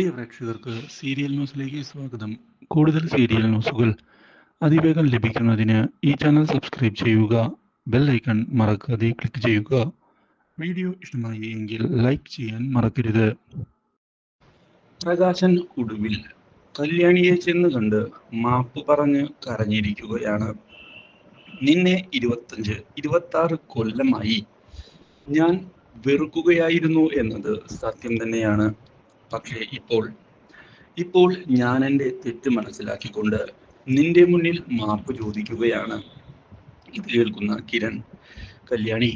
പ്രിയ പ്രേക്ഷകർക്ക് സീരിയൽ ന്യൂസിലേക്ക് സ്വാഗതം. കൂടുതൽ സീരിയൽ ന്യൂസുകൾ അതിവേഗം ലഭിക്കുന്നതിന് ഈ ചാനൽ സബ്സ്ക്രൈബ് ചെയ്യുക ബെൽ ഐക്കൺ മറക്കാതെ ക്ലിക്ക് ചെയ്യുക. വീഡിയോ ഇഷ്ടമായി എങ്കിൽ ലൈക്ക് ചെയ്യാൻ മറക്കരുത്. പ്രകാശൻ ഒടുവിൽ കല്യാണിയെ ചെന്ന് കണ്ട് മാപ്പ് പറഞ്ഞ് കരഞ്ഞിരിക്കുകയാണ്. നിന്നെ ഇരുപത്തഞ്ച് ഇരുപത്തി ആറ് കൊല്ലമായി ഞാൻ വെറുക്കുകയായിരുന്നു എന്നത് സത്യം തന്നെയാണ്. പക്ഷേ ഇപ്പോൾ ഇപ്പോൾ ഞാൻ എന്റെ തെറ്റ് മനസ്സിലാക്കിക്കൊണ്ട് നിന്റെ മുന്നിൽ മാപ്പ് ചോദിക്കുകയാണ്. ഇത് കേൾക്കുന്ന കിരൺ കല്യാണി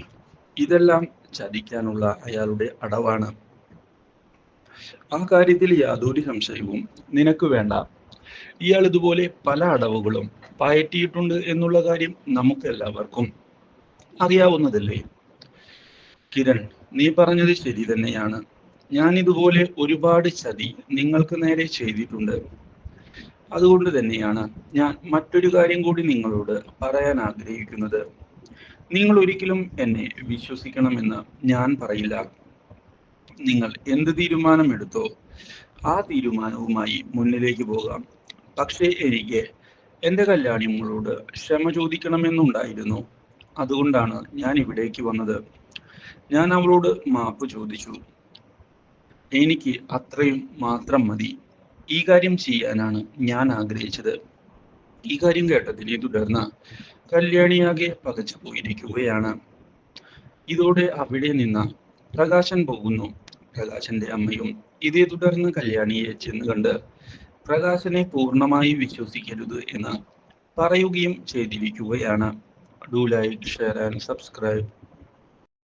ഇതെല്ലാം ചതിക്കാനുള്ള അയാളുടെ അടവാണ്. ആ കാര്യത്തിൽ യാതൊരു സംശയവും നിനക്ക് വേണ്ട. ഇയാൾ ഇതുപോലെ പല അടവുകളും പയറ്റിയിട്ടുണ്ട് എന്നുള്ള കാര്യം നമുക്ക് എല്ലാവർക്കും അറിയാവുന്നതല്ലേ? കിരൺ നീ പറഞ്ഞത് ശരി തന്നെയാണ്. ഞാൻ ഇതുപോലെ ഒരുപാട് ചതി നിങ്ങൾക്ക് നേരെ ചെയ്തിട്ടുണ്ട്. അതുകൊണ്ട് തന്നെയാണ് ഞാൻ മറ്റൊരു കാര്യം കൂടി നിങ്ങളോട് പറയാൻ ആഗ്രഹിക്കുന്നത്. നിങ്ങൾ ഒരിക്കലും എന്നെ വിശ്വസിക്കണമെന്ന് ഞാൻ പറയില്ല. നിങ്ങൾ എന്ത് തീരുമാനം എടുത്തോ ആ തീരുമാനവുമായി മുന്നിലേക്ക് പോകാം. പക്ഷേ എനിക്ക് എന്റെ കല്യാണിങ്ങളോട് ക്ഷമ ചോദിക്കണമെന്നുണ്ടായിരുന്നു. അതുകൊണ്ടാണ് ഞാൻ ഇവിടേക്ക് വന്നത്. ഞാൻ അവളോട് മാപ്പ് ചോദിച്ചു. എനിക്ക് അത്രയും മാത്രം മതി. ഈ കാര്യം ചെയ്യാനാണ് ഞാൻ ആഗ്രഹിച്ചത്. ഈ കാര്യം കേട്ടതിനെ തുടർന്ന് കല്യാണിയാകെ പകച്ചു പോയിരിക്കുകയാണ്. ഇതോടെ അവിടെ നിന്ന് പ്രകാശൻ പോകുന്നു. പ്രകാശന്റെ അമ്മയും ഇതേ തുടർന്ന് കല്യാണിയെ ചെന്ന് കണ്ട് പ്രകാശനെ പൂർണമായി വിശ്വസിക്കരുത് എന്ന് പറയുകയും ചെയ്തിരിക്കുകയാണ്. Do like share and subscribe